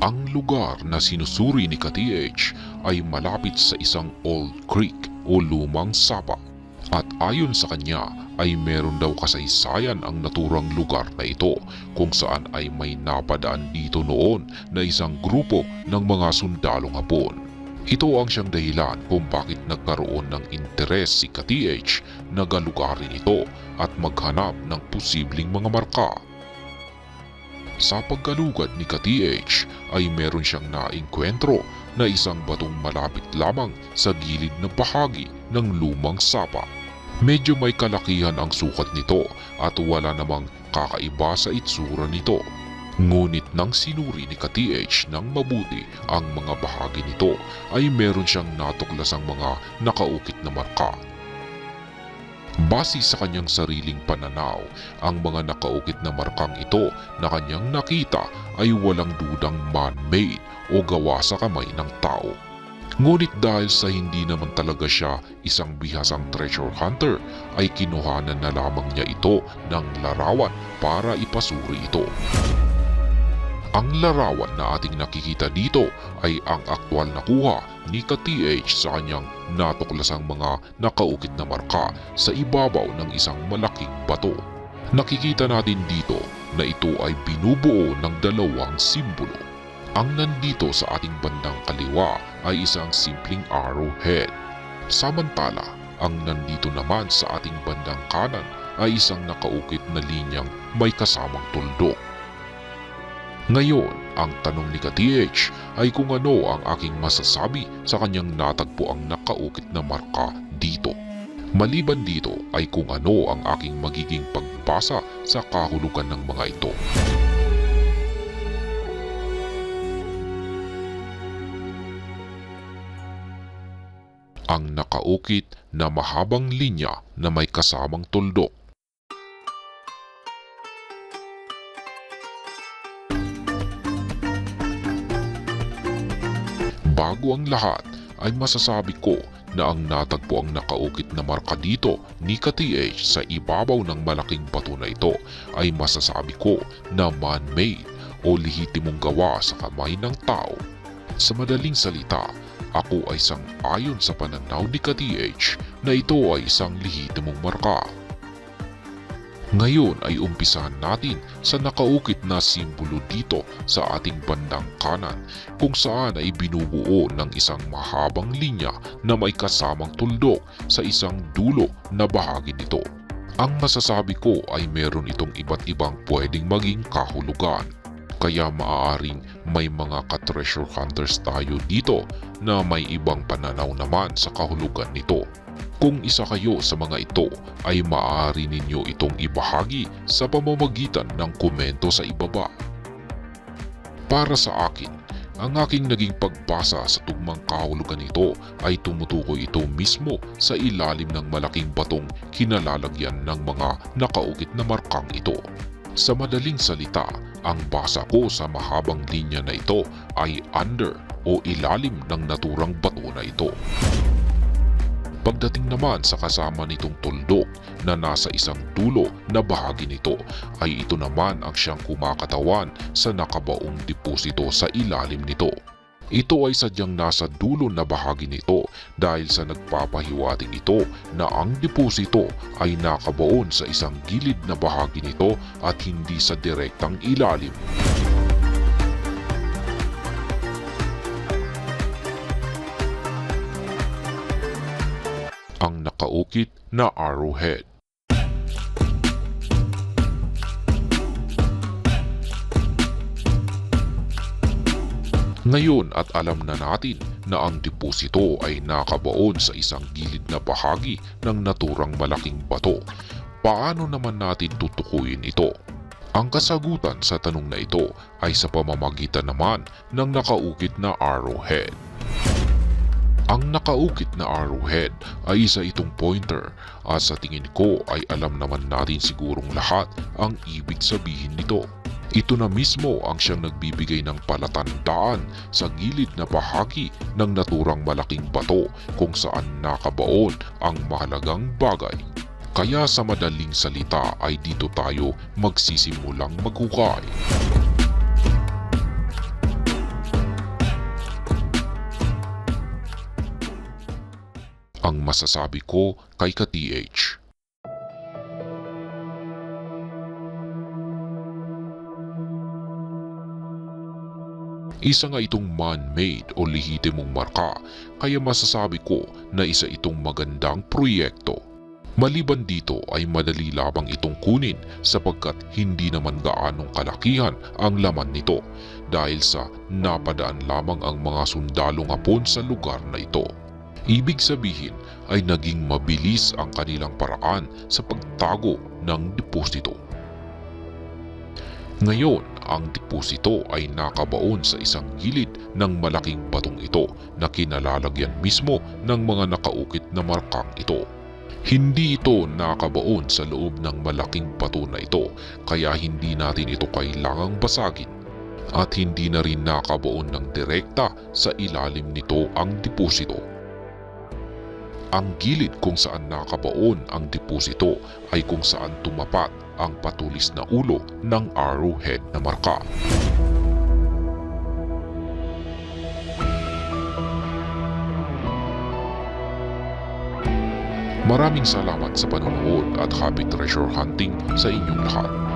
Ang lugar na sinusuri ni Ka-TH ay malapit sa isang old creek o lumang sapa. At ayon sa kanya ay meron daw kasaysayan ang naturang lugar na ito kung saan ay may napadaan dito noon na isang grupo ng mga sundalong hapon. Ito ang siyang dahilan kung bakit nagkaroon ng interes si Ka-TH na galugarin ito at maghanap ng posibleng mga marka. Sa paggalugad ni Ka-TH ay meron siyang naengkwentro na isang batong malapit lamang sa gilid na bahagi ng lumang sapa. Medyo may kalakihan ang sukat nito at wala namang kakaiba sa itsura nito. Ngunit nang sinuri ni Ka-TH ng mabuti ang mga bahagi nito ay meron siyang natuklasang mga nakaukit na marka. Base sa kanyang sariling pananaw, ang mga nakaukit na markang ito na kanyang nakita ay walang dudang man-made o gawa sa kamay ng tao. Ngunit dahil sa hindi naman talaga siya isang bihasang treasure hunter, ay kinuhanan na lamang niya ito ng larawan para ipasuri ito. Ang larawan na ating nakikita dito ay ang aktwal na kuha ni Ka-TH sa kanyang natuklasang mga nakaukit na marka sa ibabaw ng isang malaking bato. Nakikita natin dito na ito ay binubuo ng dalawang simbolo. Ang nandito sa ating bandang kaliwa ay isang simpleng arrowhead. Samantala, ang nandito naman sa ating bandang kanan ay isang nakaukit na linyang may kasamang tuldok. Ngayon, ang tanong ni Ka-TH ay kung ano ang aking masasabi sa kanyang natagpo ang nakaukit na marka dito. Maliban dito ay kung ano ang aking magiging pagbasa sa kahulugan ng mga ito. Ang nakaukit na mahabang linya na may kasamang tuldok Bago ang lahat ay masasabi ko na ang natagpo ang nakaukit na marka dito ni Ka-TH sa ibabaw ng malaking bato na ito ay masasabi ko na man-made o lehitimong gawa sa kamay ng tao. Sa madaling salita, ako ay sang ayon sa pananaw ni Ka-TH na ito ay isang lehitimong marka. Ngayon ay umpisahan natin sa nakaukit na simbolo dito sa ating bandang kanan kung saan ay binubuo ng isang mahabang linya na may kasamang tuldok sa isang dulo na bahagi nito. Ang masasabi ko ay meron itong iba't ibang pwedeng maging kahulugan. Kaya maaaring may mga ka-treasure hunters tayo dito na may ibang pananaw naman sa kahulugan nito. Kung isa kayo sa mga ito ay maaari ninyo itong ibahagi sa pamamagitan ng komento sa ibaba. Para sa akin, ang aking naging pagbasa sa tugmang kahulugan nito ay tumutukoy ito mismo sa ilalim ng malaking batong kinalalagyan ng mga nakaukit na markang ito. Sa madaling salita, ang basa ko sa mahabang linya na ito ay under o ilalim ng naturang bato na ito. Pagdating naman sa kasama nitong tuldok na nasa isang dulo na bahagi nito ay ito naman ang siyang kumakatawan sa nakabaong deposito sa ilalim nito. Ito ay sadyang nasa dulo na bahagi nito dahil sa nagpapahiwatig ito na ang deposito ay nakabaon sa isang gilid na bahagi nito at hindi sa direktang ilalim. ang nakaukit na arrowhead. Ngayon at alam na natin na ang deposito ay nakabaon sa isang gilid na bahagi ng naturang malaking bato. Paano naman natin tutukuyin ito? Ang kasagutan sa tanong na ito ay sa pamamagitan naman ng nakaukit na arrowhead. Ang nakaukit na arrowhead ay isa itong pointer at sa tingin ko ay alam naman natin sigurong lahat ang ibig sabihin nito. Ito na mismo ang siyang nagbibigay ng palatandaan sa gilid na bahagi ng naturang malaking bato kung saan nakabaon ang mahalagang bagay. Kaya sa madaling salita ay dito tayo magsisimulang maghukay. Ang masasabi ko kay ka-TH Isa nga itong man-made o lehitimong marka kaya masasabi ko na isa itong magandang proyekto. Maliban dito ay madali lamang itong kunin sapagkat hindi naman gaanong kalakihan ang laman nito dahil sa napadaan lamang ang mga sundalong hapon sa lugar na ito. Ibig sabihin ay naging mabilis ang kanilang paraan sa pagtago ng deposito. Ngayon, ang deposito ay nakabaon sa isang gilid ng malaking batong ito na kinalalagyan mismo ng mga nakaukit na markang ito. Hindi ito nakabaon sa loob ng malaking bato na ito kaya hindi natin ito kailangang basagin at hindi na rin nakabaon ng direkta sa ilalim nito ang deposito. Ang gilid kung saan nakabaon ang deposito ay kung saan tumapat ang patulis na ulo ng arrowhead na marka. Maraming salamat sa panonood at happy treasure hunting sa inyong lahat.